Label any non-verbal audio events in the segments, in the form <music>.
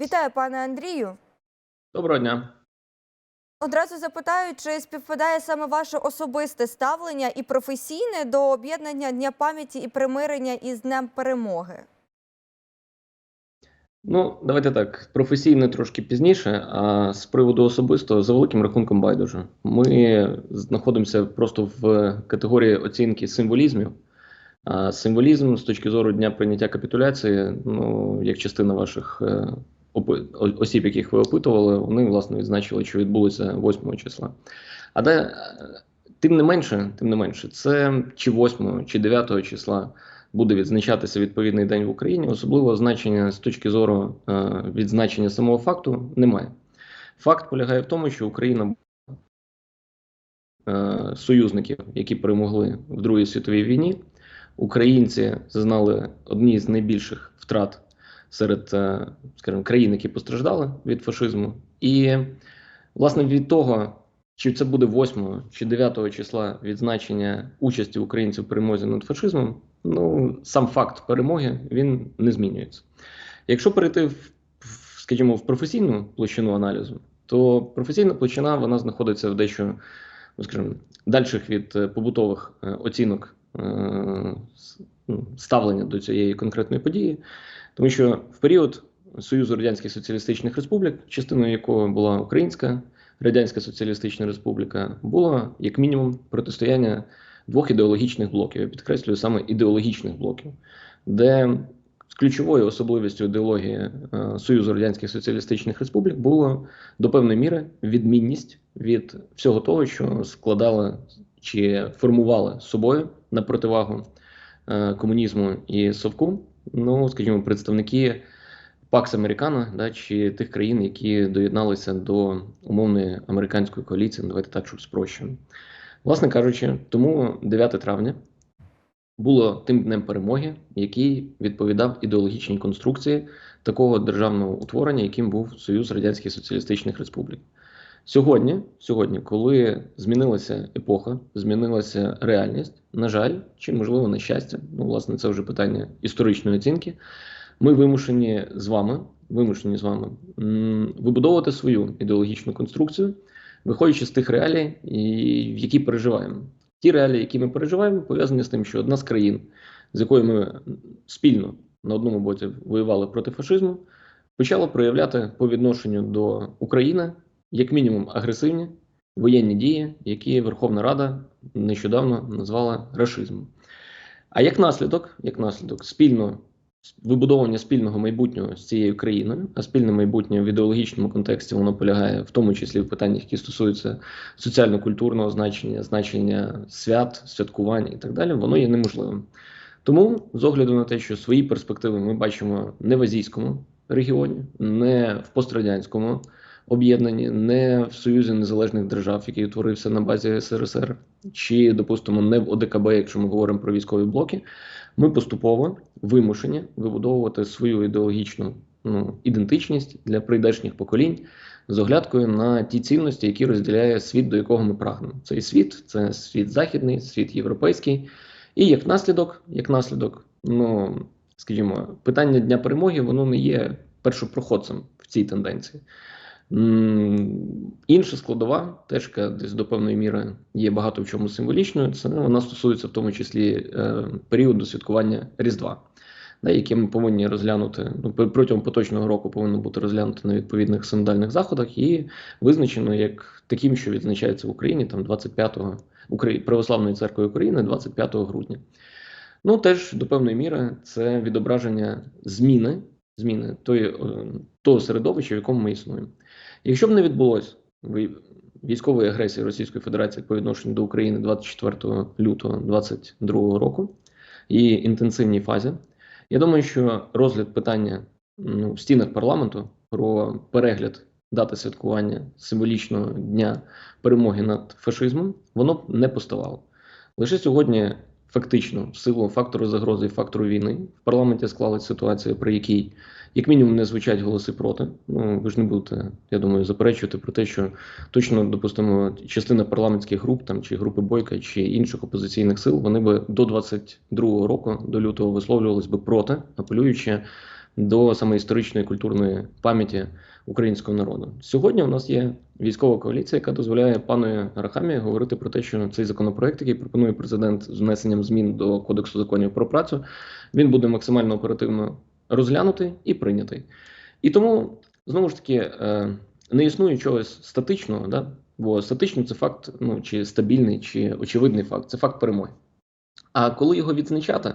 Вітаю, пане Андрію. Доброго дня. Одразу запитаю, чи співпадає саме ваше особисте ставлення і професійне до об'єднання Дня пам'яті і примирення із Днем перемоги? Ну, давайте так. Професійне трошки пізніше, а з приводу особисто за великим рахунком байдуже. Ми знаходимося просто в категорії оцінки символізмів. А символізм з точки зору дня прийняття капітуляції, ну, як частина ваших е, осіб, яких ви опитували, вони власне відзначили, що відбулося 8 числа. А де, е, тим не менше, тим не менше, це чи 8, чи 9 числа буде відзначатися відповідний день в Україні, особливого значення з точки зору е, відзначення самого факту немає. Факт полягає в тому, що Україна е, союзників, які перемогли в Другій світовій війні, українці зазнали одні з найбільших втрат серед, е, скажімо, країн, які постраждали від фашизму. І, власне, від того, чи це буде 8 чи 9 числа відзначення участі українців в перемозі над фашизмом, ну сам факт перемоги він не змінюється. Якщо перейти в, скажімо, в професійну площину аналізу, то професійна площина вона знаходиться в дещо, ну, скажімо, дальших від е, побутових е, оцінок ну, ставлення до цієї конкретної події, тому що в період Союзу Радянських Соціалістичних Республік, частиною якого була Українська Радянська Соціалістична Республіка, було як мінімум протистояння двох ідеологічних блоків. Я підкреслюю саме ідеологічних блоків, де ключовою особливістю ідеології е, Союзу Радянських Соціалістичних Республік було до певної міри відмінність від всього того, що складали чи формували собою на противагу е, комунізму і совку. Ну, скажімо, представники Пакс Американо, да, чи тих країн, які доєдналися до умовної американської коаліції, давайте так, щоб спрощено. Власне кажучи, тому 9 травня було тим днем перемоги, який відповідав ідеологічній конструкції такого державного утворення, яким був Союз Радянських Соціалістичних Республік. Сьогодні, сьогодні, коли змінилася епоха, змінилася реальність, на жаль, чи можливо на щастя, ну власне, це вже питання історичної оцінки. Ми вимушені з вами, вимушені з вами вибудовувати свою ідеологічну конструкцію, виходячи з тих реалій, в які переживаємо. Ті реалії, які ми переживаємо, пов'язані з тим, що одна з країн, з якою ми спільно на одному боці воювали проти фашизму, почала проявляти по відношенню до України як мінімум агресивні воєнні дії, які Верховна Рада нещодавно назвала рашизмом. А як наслідок, як наслідок, спільно вибудовування спільного майбутнього з цією країною, а спільне майбутнє в ідеологічному контексті воно полягає в тому числі в питаннях, які стосуються соціально-культурного значення, значення свят, святкувань і так далі, воно є неможливим. Тому, з огляду на те, що свої перспективи ми бачимо не в азійському регіоні, не в пострадянському об'єднанні, не в Союзі Незалежних Держав, який утворився на базі СРСР, чи, допустимо, не в ОДКБ, якщо ми говоримо про військові блоки, ми поступово вимушені вибудовувати свою ідеологічну ну, ідентичність для прийдешніх поколінь з оглядкою на ті цінності, які розділяє світ, до якого ми прагнемо. Цей світ це світ західний, світ європейський. І як наслідок, як наслідок, ну скажімо, питання Дня перемоги воно не є першопроходцем в цій тенденції. Інша складова, теж яка десь до певної міри є багато в чому символічною. Це вона стосується в тому числі е, періоду святкування Різдва, да, яке ми повинні розглянути ну, протягом поточного року повинно бути розглянуто на відповідних синодальних заходах і визначено як таким, що відзначається в Україні там 25-го Украї... Православної церкви України 25 грудня. Ну теж до певної міри це відображення зміни, зміни тої, е, того середовища, в якому ми існуємо. Якщо б не відбулось військової агресії Російської Федерації по відношенню до України 24 лютого 2022 року і інтенсивній фазі, я думаю, що розгляд питання ну, в стінах парламенту про перегляд дати святкування символічного дня перемоги над фашизмом, воно б не поставало. Лише сьогодні, фактично, в силу фактору загрози і фактору війни, в парламенті склалась ситуація, при якій, як мінімум, не звучать голоси проти. Ну ви ж не будете, я думаю, заперечувати про те, що точно допустимо частина парламентських груп там чи групи Бойка чи інших опозиційних сил, вони би до 22-го року, до лютого, висловлювались би проти, апелюючи до саме історичної культурної пам'яті українського народу. Сьогодні у нас є військова коаліція, яка дозволяє пану Рахамі говорити про те, що цей законопроект, який пропонує президент з внесенням змін до кодексу законів про працю, він буде максимально оперативно розглянутий і прийнятий. І тому знову ж таки е, не існує чогось статичного, да? бо статично це факт, ну чи стабільний, чи очевидний факт, це факт перемоги. А коли його відзначати,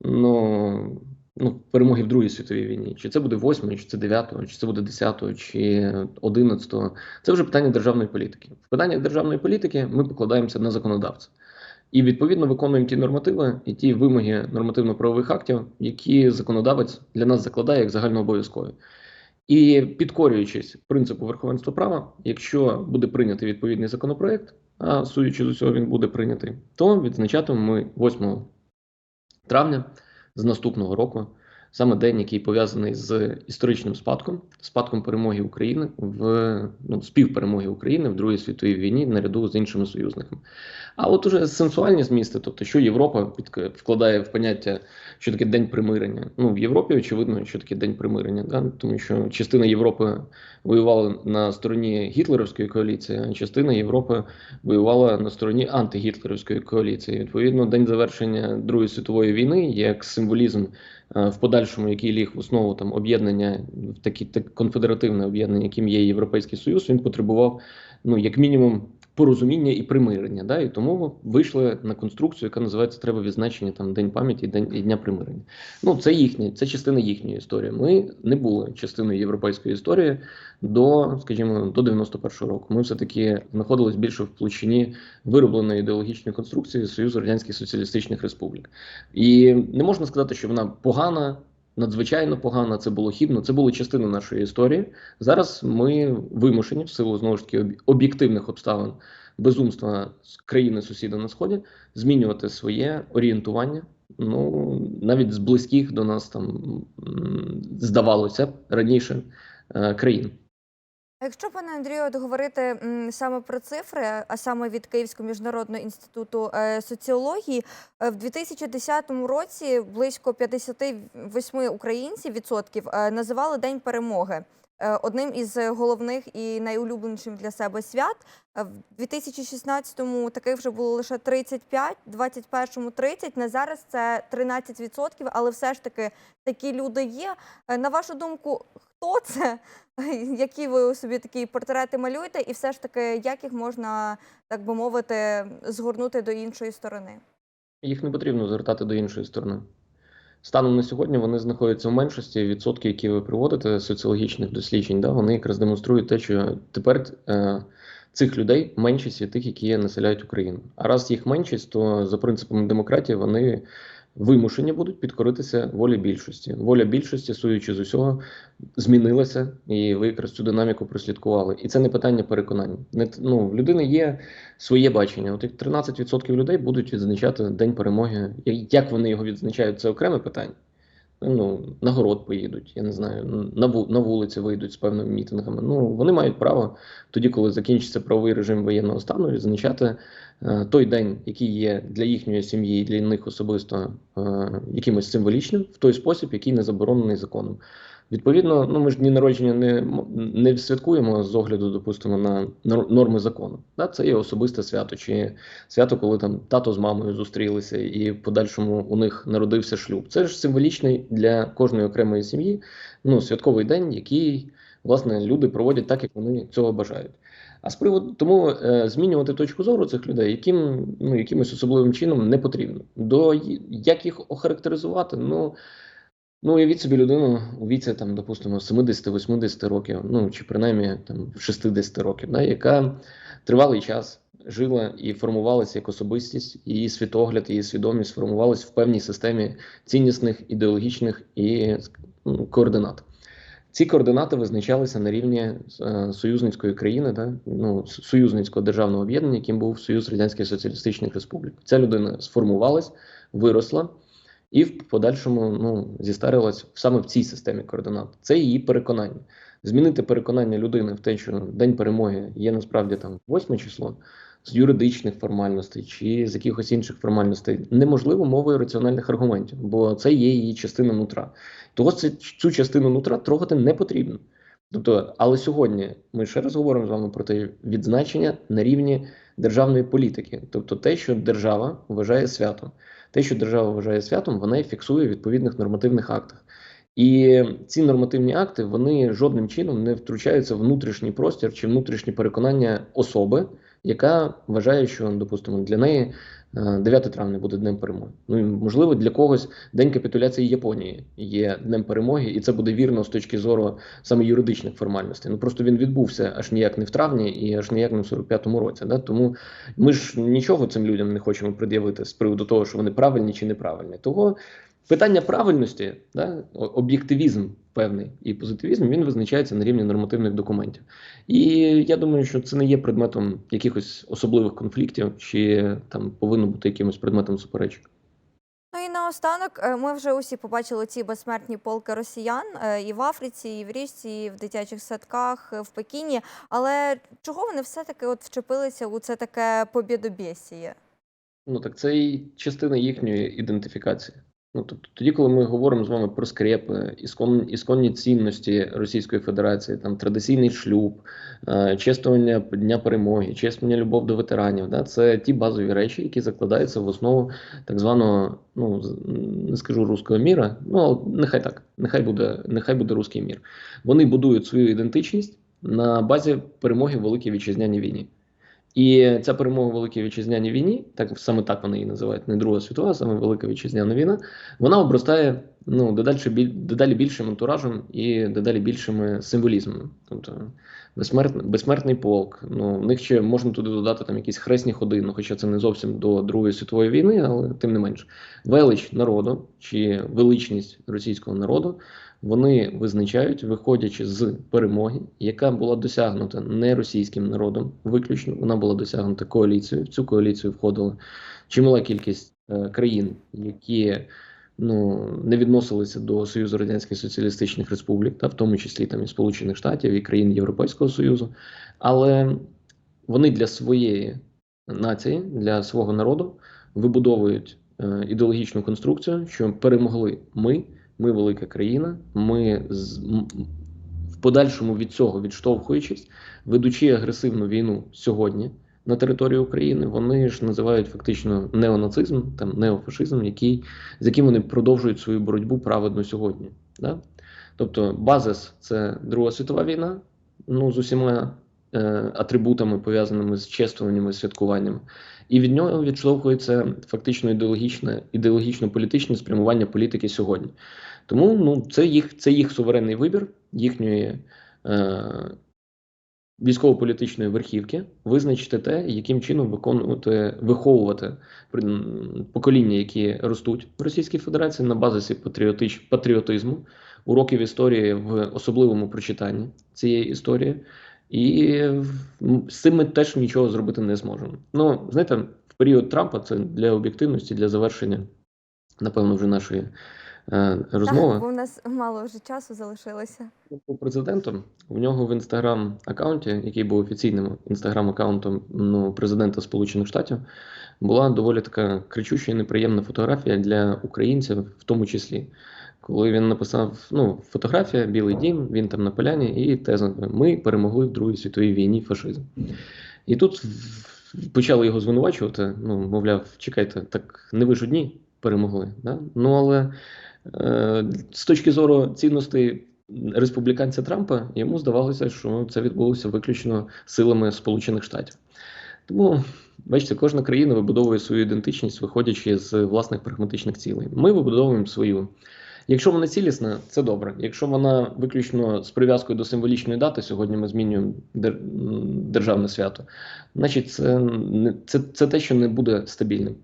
ну, ну перемоги в Другій світовій війні, чи це буде 8, чи це 9, чи це буде 10, чи 11, це вже питання державної політики. В питаннях державної політики ми покладаємося на законодавця. І відповідно виконуємо ті нормативи і ті вимоги нормативно-правових актів, які законодавець для нас закладає як загальнообов'язкові. І підкорюючись принципу верховенства права, якщо буде прийнятий відповідний законопроект, а судячи з усього, він буде прийнятий, то відзначатимемо ми 8 травня з наступного року, саме день, який пов'язаний з історичним спадком, спадком перемоги України в ну, співперемоги України в Другій світовій війні наряду з іншими союзниками. А от уже сенсуальні змісти, тобто, що Європа вкладає в поняття, що таке день примирення. Ну в Європі очевидно, що таке день примирення, да? тому що частина Європи воювала на стороні гітлерівської коаліції, а частина Європи воювала на стороні антигітлерівської коаліції. Відповідно, день завершення Другої світової війни як символізм в подальшому, який ліг в основу там об'єднання в такі так, конфедеративне об'єднання, яким є Європейський Союз, він потребував ну як мінімум порозуміння і примирення. Да? І тому вийшли на конструкцію, яка називається Треба відзначення там День пам'яті і Дня примирення. Ну це їхня, це частина їхньої історії. Ми не були частиною європейської історії до, скажімо, до 91-го року. Ми все таки знаходились більше в площині виробленої ідеологічної конструкції Союзу Радянських Соціалістичних Республік. І не можна сказати, що вона погана. Надзвичайно погано, це було хібно, це було частиною нашої історії. Зараз ми вимушені в силу знову ж таки об'єктивних обставин безумства країни сусіда на сході змінювати своє орієнтування. Ну навіть з близьких до нас там здавалося раніше е, країн. Якщо пане Андрію, от говорити саме про цифри, а саме від Київського міжнародного інституту е, соціології, е, в 2010 році близько 58 українців відсотків е, називали День перемоги одним із головних і найулюбленішим для себе свят. Е, В 2016-му таких вже було лише 35, в 21-му 30, на зараз це 13%, але все ж таки такі люди є. Е, На вашу думку, хто це? <laughs> Які ви собі такі портрети малюєте, і все ж таки, як їх можна, так би мовити, згорнути до іншої сторони? Їх не потрібно звертати до іншої сторони. Станом на сьогодні вони знаходяться в меншості відсотки, які ви приводите соціологічних досліджень. Да, вони якраз демонструють те, що тепер е, цих людей меншість від тих, які населяють Україну. А раз їх меншість, то за принципами демократії вони вимушені будуть підкоритися волі більшості. Воля більшості, суючи з усього, змінилася, і ви якраз цю динаміку прослідкували. І це не питання переконання. Не ну, в людини є своє бачення. От як 13% людей будуть відзначати День перемоги. Як вони його відзначають, це окреме питання. Ну, на город поїдуть, я не знаю, на на вулиці вийдуть з певними мітингами. Ну, вони мають право тоді, коли закінчиться правовий режим воєнного стану, відзначати е, той день, який є для їхньої сім'ї і для них особисто е, якимось символічним, в той спосіб, який не заборонений законом. Відповідно, ну ми ж дні народження не, не святкуємо з огляду, допустимо, на норми закону. Да, це є особисте свято, чи свято, коли там тато з мамою зустрілися, і в подальшому у них народився шлюб. Це ж символічний для кожної окремої сім'ї, ну святковий день, який власне люди проводять так, як вони цього бажають. А з приводу тому е, змінювати точку зору цих людей, яким ну якимось особливим чином не потрібно. До як їх охарактеризувати, ну. Ну, уявіть собі людину у віці, там, допустимо, 70-80 років, ну чи принаймні там 60 років, да, яка тривалий час жила і формувалася як особистість, її світогляд, її свідомість формувалась в певній системі ціннісних, ідеологічних і ну, координат. Ці координати визначалися на рівні е, союзницької країни, да, ну, союзницького державного об'єднання, яким був Союз Радянських Соціалістичних Республік. Ця людина сформувалась, виросла і в подальшому ну, зістарилась саме в цій системі координат. Це її переконання. змінити переконання людини в те, що День перемоги є насправді там 8 число з юридичних формальностей чи з якихось інших формальностей, неможливо мовою раціональних аргументів, бо це є її частина нутра. Того це, цю частину нутра трогати не потрібно. Тобто, але сьогодні ми ще раз говоримо з вами про те відзначення на рівні державної політики, тобто те, що держава вважає святом. Те, що держава вважає святом, вона фіксує в відповідних нормативних актах. І ці нормативні акти вони жодним чином не втручаються в внутрішній простір чи внутрішні переконання особи, яка вважає, що, допустимо, для неї е, 9 травня буде днем перемоги. Ну і можливо для когось день капітуляції Японії є днем перемоги, і це буде вірно з точки зору саме юридичних формальностей. Ну просто він відбувся аж ніяк не в травні і аж ніяк не в 45-му році. Да? Тому ми ж нічого цим людям не хочемо пред'явити з приводу того, що вони правильні чи неправильні. Того питання правильності, да, об'єктивізм певний і позитивізм він визначається на рівні нормативних документів. І я думаю, що це не є предметом якихось особливих конфліктів, чи там повинно бути якимось предметом суперечок. Ну і наостанок, е, ми вже усі побачили ці безсмертні полки росіян е, і в Африці, і в Річці, і в дитячих садках, е, в Пекіні. Але чого вони все-таки от вчепилися у це таке побєдобєсіє? Ну так це і частина їхньої ідентифікації. Ну тобто, тоді, коли ми говоримо з вами про скрепи, іскон, ісконні цінності Російської Федерації, там традиційний шлюб, е, чествування Дня перемоги, чествування любов до ветеранів, да, це ті базові речі, які закладаються в основу так званого, ну не скажу руського міра, ну нехай так, нехай буде, нехай буде руський мір. Вони будують свою ідентичність на базі перемоги в Великій Вітчизняній війні. І ця перемога в Великій Вітчизняній війні, так саме так вони її називають, не Друга світова, а саме Велика Вітчизняна війна, вона обростає ну, дедалі, дедалі більшим антуражем і дедалі більшими символізмами. Тобто безсмертний, безсмертний полк. Ну, в них ще можна туди додати там якісь хресні ходи, ну, хоча це не зовсім до Другої світової війни, але тим не менш. Велич народу чи величність російського народу вони визначають, виходячи з перемоги, яка була досягнута не російським народом, виключно вона була досягнута коаліцією. В цю коаліцію входила чимала кількість е, країн, які ну не відносилися до Союзу Радянських Соціалістичних Республік, та в тому числі там і Сполучених Штатів і країн Європейського Союзу, але вони для своєї нації, для свого народу вибудовують е, ідеологічну конструкцію, що перемогли ми. Ми велика країна. Ми з в подальшому від цього відштовхуючись, ведучи агресивну війну сьогодні на території України, вони ж називають фактично неонацизм, там неофашизм, який з яким вони продовжують свою боротьбу праведно сьогодні. Да? Тобто, базис це Друга світова війна, ну з усіма атрибутами пов'язаними з чествуваннями, святкуваннями. І від нього відштовхується фактично ідеологічне, ідеологічно-політичне спрямування політики сьогодні. Тому ну, це їх, це їх суверенний вибір їхньої е, військово-політичної верхівки визначити те, яким чином виконувати, виховувати покоління, які ростуть в Російській Федерації на базисі патріотич, патріотизму, уроків історії в особливому прочитанні цієї історії. І з цим ми теж нічого зробити не зможемо. Ну, знаєте, в період Трампа це для об'єктивності, для завершення, напевно, вже нашої е, розмови. Так, бо в нас мало вже часу залишилося. був президентом. У нього в інстаграм аккаунті, який був офіційним інстаграм аккаунтом ну, президента Сполучених Штатів, була доволі така кричуща і неприємна фотографія для українців, в тому числі. Коли він написав ну, фотографія, Білий дім, він там на поляні, і теза Ми перемогли в Другій світовій війні фашизм. І тут почали його звинувачувати. Ну, мовляв, чекайте, так не ви ж одні перемогли. Да? Ну але е, з точки зору цінностей республіканця Трампа, йому здавалося, що це відбулося виключно силами Сполучених Штатів. Тому, бачите, кожна країна вибудовує свою ідентичність, виходячи з власних прагматичних цілей. Ми вибудовуємо свою. Якщо вона цілісна, це добре. Якщо вона виключно з прив'язкою до символічної дати, сьогодні ми змінюємо державне свято, значить це, це, це те, що не буде стабільним.